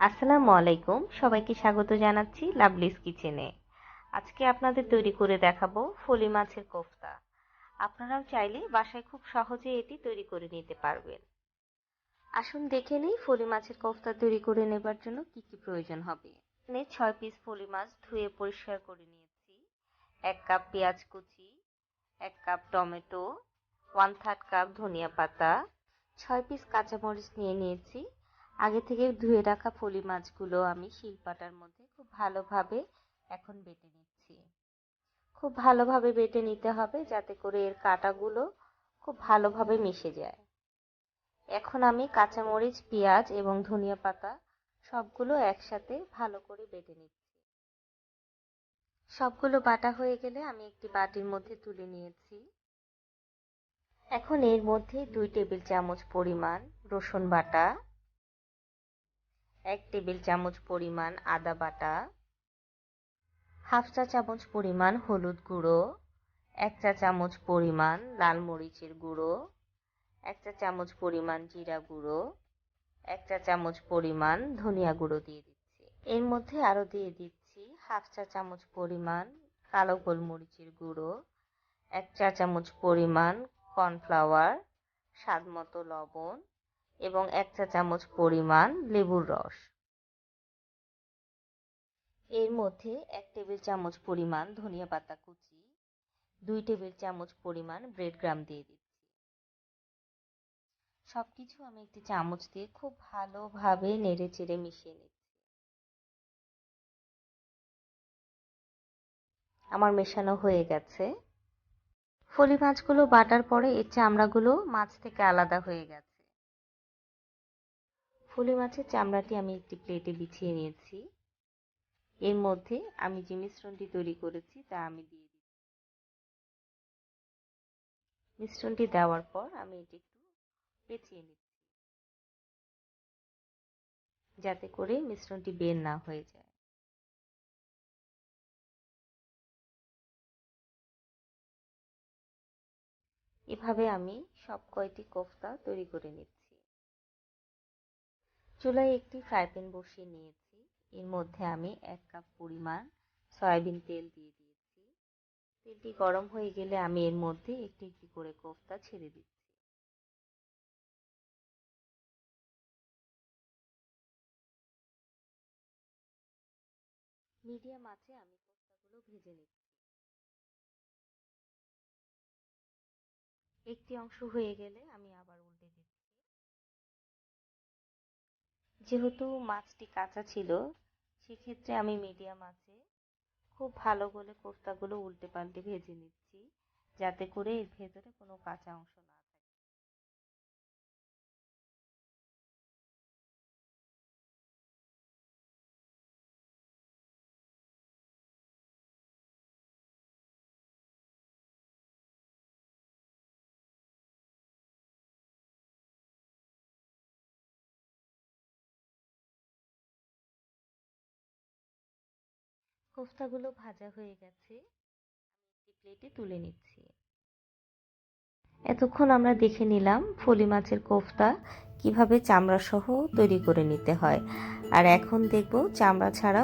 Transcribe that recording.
আসসালামু আলাইকুম। সবাইকে স্বাগত জানাচ্ছি লাভলিস কিচেনে আজকে আপনাদের তৈরি করে দেখাবো ফলি মাছের কোফতা। আপনারাও চাইলে বাসায় খুব সহজে এটি তৈরি করে নিতে পারবেন। আসুন দেখে নিই ফলি মাছের কোফতা তৈরি করে নেবার জন্য কি কি প্রয়োজন হবে। এখানে ছয় পিস ফলি মাছ ধুয়ে পরিষ্কার করে নিয়েছি। এক কাপ পেঁয়াজ কুচি, এক cup tomato one third cup ধনিয়া পাতা, ছয় পিস কাঁচামরিচ নিয়ে নিয়েছি। আগে থেকে ধুয়ে রাখা ফলি মাছগুলো আমি শিলপাটার মধ্যে খুব ভালোভাবে এখন বেটে নিচ্ছি। খুব ভালোভাবে বেটে নিতে হবে যাতে করে এর কাঁটাগুলো খুব ভালোভাবে মিশে যায়। এখন আমি কাঁচামরিচ, পেঁয়াজ এবং ধনিয়া পাতা সবগুলো একসাথে ভালো করে বেটে নিচ্ছি। সবগুলো বাটা হয়ে গেলে আমি একটি বাটির মধ্যে তুলে নিয়েছি। এখন এর মধ্যে দুই টেবিল চামচ পরিমাণ রসুন বাটা এক টেবিল চামচ পরিমাণ আদা বাটা, হাফ চা চামচ পরিমাণ হলুদ গুঁড়ো, এক চা চামচ পরিমাণ লাল মরিচের গুঁড়ো, এক চা চামচ পরিমাণ জিরা গুঁড়ো, এক চা চামচ পরিমাণ ধনিয়া গুঁড়ো দিয়ে দিচ্ছি। এর মধ্যে আরও দিয়ে দিচ্ছি হাফ চা চামচ পরিমাণ কালো গোলমরিচের গুঁড়ো, এক চা চামচ পরিমাণ কর্নফ্লাওয়ার স্বাদ মতো লবণ এবং এক চা চামচ পরিমাণ লেবুর রস। এর মধ্যে এক টেবিল চামচ পরিমাণ ধনিয়া পাতা কুচি, দুই টেবিল চামচ পরিমাণ ব্রেড গ্রাম দিয়ে দিচ্ছি। সবকিছু আমি একটি চামচ দিয়ে খুব ভালোভাবে নেড়ে চেড়ে মিশিয়ে নিচ্ছি। আমার মেশানো হয়ে গেছে। ফলি মাছগুলো বাটার পরে এর চামড়াগুলো মাছ থেকে আলাদা হয়ে গেছে। ফলি মাছের চামড়াটি আমি একটি প্লেটে বিছিয়ে নিয়েছি। এর মধ্যে আমি যে মিশ্রণটি তৈরি করেছি তা আমি দিয়ে দিচ্ছি। মিশ্রণটি দেওয়ার পর আমি এটি একটু পেঁচিয়ে নিচ্ছি। যাতে করে মিশ্রণটি বের না হয়ে যায়। এভাবে আমি সব কয়টি কোফতা তৈরি করে নিচ্ছি। চুলায় একটি ফ্রাই প্যান বসিয়ে নিয়েছি। এর মধ্যে আমি এক কাপ পরিমাণ সয়াবিন তেল দিয়ে দিয়েছি। তেলটি গরম হয়ে গেলে আমি এর মধ্যে একটি একটি করে কোফতা ছেড়ে দিচ্ছি। মিডিয়াম আঁচে আমি কোফতাগুলো ভেজে নিচ্ছি। একটি অংশ হয়ে গেলে আমি আবার যেহেতু মাছটি কাঁচা ছিল, সেক্ষেত্রে আমি মিডিয়াম মাছে খুব ভালো করে কোফতাগুলো উল্টে পাল্টে ভেজে নিচ্ছি, যাতে করে এর ভেতরে কোনো কাঁচা অংশ না কোফতাগুলো ভাজা হয়ে গেছে। আমি প্লেটে তুলে নিচ্ছি। এতক্ষণ আমরা দেখে নিলাম ফলি মাছের কোফতা কীভাবে চামড়া সহ তৈরি করে নিতে হয়। আর এখন দেখব চামড়া ছাড়া